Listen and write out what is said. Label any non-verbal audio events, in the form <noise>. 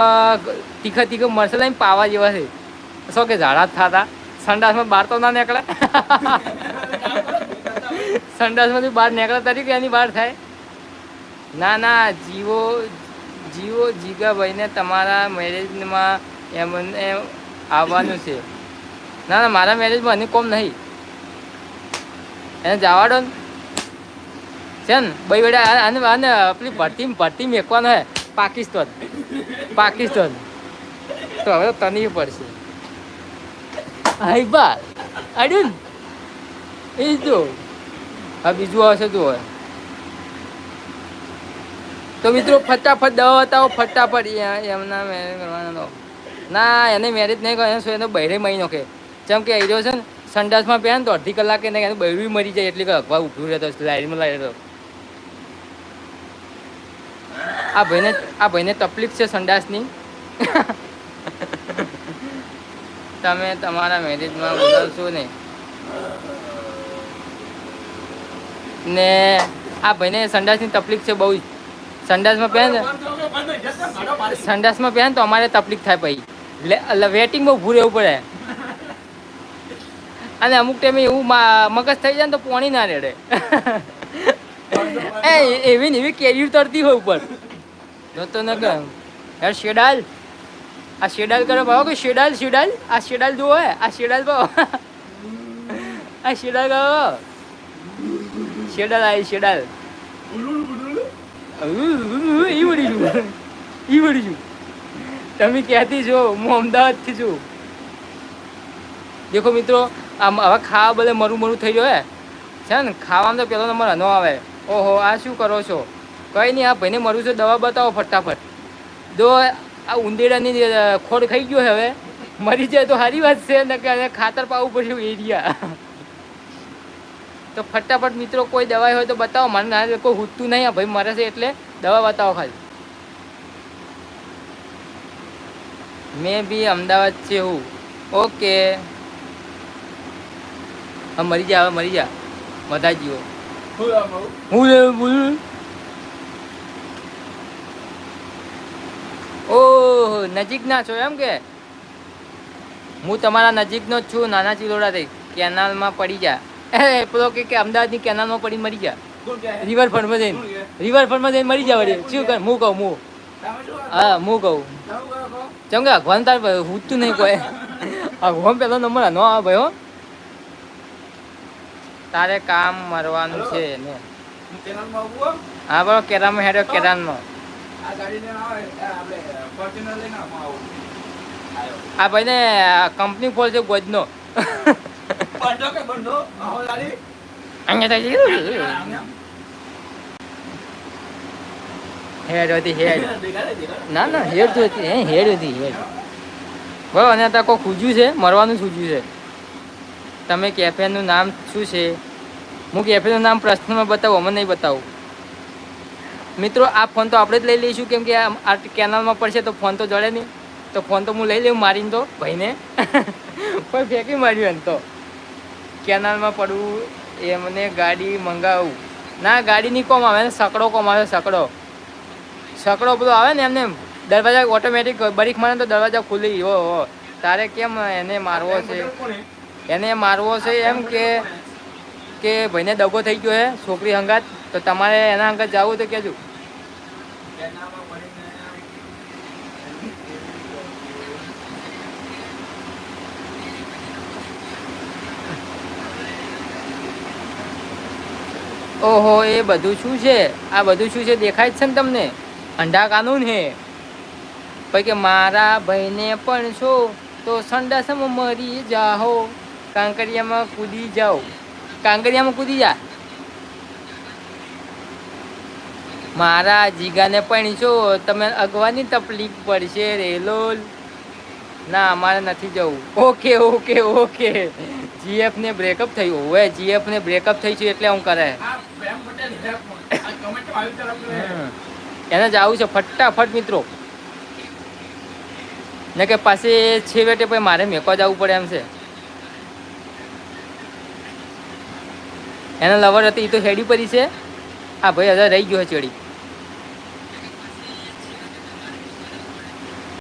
તીખા તીખા મરસે પાવા જેવા છે શું કે ઝાડા જ થતા સંડાસમાં બહાર તો ના નીકળે સંડાસમાંથી બહાર નીકળે તરીકે એની બહાર થાય ના ના જીવો જીવો જીગાભાઈને તમારા મેરેજમાં એમને આવવાનું છે ના ના મારા મેરેજમાં અને કોમ નહીં એને જવાડો ને છે ને ભાઈ બેટા આને આને પેલી ભરતી ભરતી મેકવાનો હે પાકિસ્તાન. પાકિસ્તાન. તો હવે તને પડશે. હાઈ બા અડ્યું એ જો. હા બીજું આવશે તું હવે. તો મિત્રો, ફટાફટ દવા બતાવો, ફટાફટ. એમના મેરેજ કરવાના ના, એને મેરેજ નહીં કરે શું એનો બહેરે મહિનો કે. જેમ કે રહ્યો છે ને, સંડાસમાં પહેન તો અડધી કલાકે નહીં એનું બહેરું મરી જાય, એટલે અગવા ઉઠ્યું રહેતો લાઈનમાં લાઈ રહેતો આ ભાઈને આ ભાઈને તકલીફ છે સંડાસની. તમે તમારા મેરેજમાં બોલાવશો ને. ને આ ભાઈને સંડાસની તકલીફ છે બહુ જ. સંડાસમાં પહેન સંડાસમાં પહેન તો અમારે તકલીફ થાય પછી એટલે વેટિંગમાં ઊભું રહેવું પડે. અને અમુક ટાઈમે એવું મગજ થઈ જાય ને તો પોણી ના રેડે. <laughs> એ એવી ને એવી કેરી તરતી હોય ઉપર. જો તો ન કર યાર, શેડાલ. આ શેડાલ કરો ભાવ કે શેડાલ શેડાલ? આ શેડાલ જુઓ આ શેડાલ ભાવ. <laughs> આ શેડાલ કરો શેડાલ આવી શેડાલ. ઈ વળી છું ઈ વળી છું તમે ક્યાંથી છો હું અમદાવાદથી છું. દેખો મિત્રો, આમ હવે ખાવા બદલે મરું મરું થઈ ગયો, હે. છે ને, ખાવામાં તો પહેલો નંબર ન આવે. ઓહો, આ શું કરો છો? કંઈ નહીં આ ભાઈને મરું છે દવા બતાવો ફટાફટ. જો આ ઉંદેડાની ખોડ ખાઈ ગયો હવે મરી જાય તો સારી વાત છે ને કે ખાતર પાવું પડશે એરિયા. તો ફટાફટ મિત્રો કોઈ દવાઈ હોય તો બતાવો મને ના કોઈ હૂતું નહીં આ ભાઈ મરે છે એટલે દવા બતાવો ખાલી. મેં બી અમદાવાદ છે હું. ઓકે. હા મરી જા હવે મરી જા. બધા જીવો. હું બોલું ઓહ નજીકના છો એમ કે? હું તમારા નજીકનો જ છું નાના ચિલોડાથી. કેનાલમાં પડી જા. એ પેલો કે કે અમદાવાદની કેનાલમાં પડી મરી જા. રિવરફ્રન્ટમાં જઈને. રિવરફ્રન્ટમાં જઈને મરી જા વળી. શું કર? હું કહું હું. હા હું કહું. ચમ કે અગવાન તાર હૂતું નહીં કોઈ. અગવાન પેલો નંબર નો આવે ભાઈ હો. તારે કામ મરવાનું છે ને. હા બરો કેરામાં હેડ્યો કેરાનમાં આ ભાઈને કંપની ફોલ છે ગોજનો. અહીંયા થઈ ગયું હેડ હતી હેડ. ના ના હેડ તો હતી હે હેડ હતી હેડ. બરાબર અને અત્યારે કોઈ ખૂજ્યું છે? મરવાનું સૂજ્યું છે? તમે કેફેનું નામ શું છે? હું કેફેનું નામ પ્રશ્નમાં બતાવું અમે નહીં બતાવું. મિત્રો, આ ફોન તો આપણે જ લઈ લઈશું, કેમ કે આ કેનલમાં પડશે તો ફોન તો જડે નહીં. તો ફોન તો હું લઈ લઉં મારીને તો ભાઈને. <laughs> પણ ફેંકી માર્યું એમ તો. કેનાલમાં પડવું એમને ગાડી મંગાવું. ના, ગાડી નહીં કોમ આવે ને, સકડો કોમ આવે, સકડો. સકડો બધો આવે ને એમને દરવાજા ઓટોમેટિક બરીક મારે તો દરવાજા ખુલી. હો હો તારે કેમ એને મારવો છે? એને મારવો છે એમ કે કે ભાઈને દગો થઈ ગયો છે છોકરી હંગાત. તો તમારે એના હંગાત જવું તો કહેજો. ઓહો, એ બધું શું છે? આ બધું શું છે? દેખાય જ છે ને તમને? અંડા કાનૂન હે. પછી કે મારા ભાઈને પણ છો, તો સંડાસમાં મરી જાઓ. કાંકરિયામાં કૂદી જાઓ. કાંકરિયામાં કૂદી જા. મારા જીગાને પણ છો તમે અગવાની તકલીફ પડશે રેલોલ ના અમારે નથી જવું. Okay okay okay. જીએફ ને બ્રેકઅપ થયું. હવે જીએફને બ્રેકઅપ થઈ છે એટલે હું કરે. એને જવું છે ફટાફટ મિત્રો. ને કે પાસે છેવટે પછી મારે મેકવા જવું પડે એમ છે. એના લવર હતી એ તો હેડી પડી છે. આ ભાઈ હજાર રહી ગયો છે ચડી.